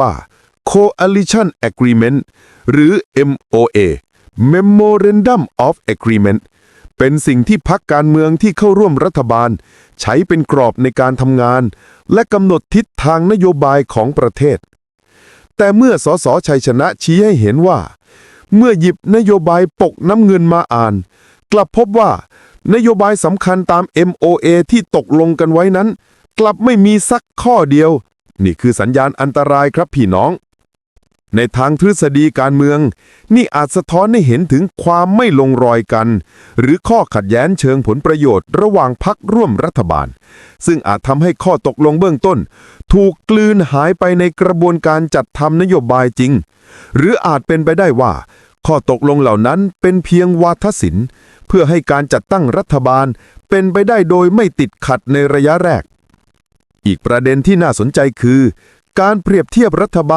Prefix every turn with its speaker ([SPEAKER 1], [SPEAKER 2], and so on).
[SPEAKER 1] ว่า Coalition Agreement หรือ MOA Memorandum of Agreement เป็นสิ่งที่พักการเมืองที่เข้าร่วมรัฐบาล ใช้เป็นกรอบในการทำงาน และกำหนดทิศทางนโยบายของประเทศ แต่เมื่อสสชัยชนะชี้ให้เห็นว่า เมื่อหยิบนโยบายปกน้ำเงินมาอ่าน กลับพบว่านโยบายสำคัญตาม MOA ที่ตกลงกันไว้นั้น กลับไม่มีสักข้อเดียว นี่คือสัญญาณอันตรายครับพี่น้อง ในทางทฤษฎีการเมือง นี่อาจสะท้อนให้เห็นถึงความไม่ลงรอยกัน หรือข้อขัดแย้งเชิงผลประโยชน์ระหว่างพักร่วมรัฐบาล ซึ่งอาจทำให้ข้อตกลงเบื้องต้น ถูกกลืนหายไปในกระบวนการจัดทำนโยบายจริง หรืออาจเป็นไปได้ว่า ข้อตกลงเหล่านั้นเป็นเพียงวาทศิลป์เพื่อให้การจัดตั้งรัฐบาลเป็นไปได้โดยไม่ติดขัดในระยะแรก อีกประเด็นที่น่าสนใจคือ การเปรียบเทียบรัฐบาล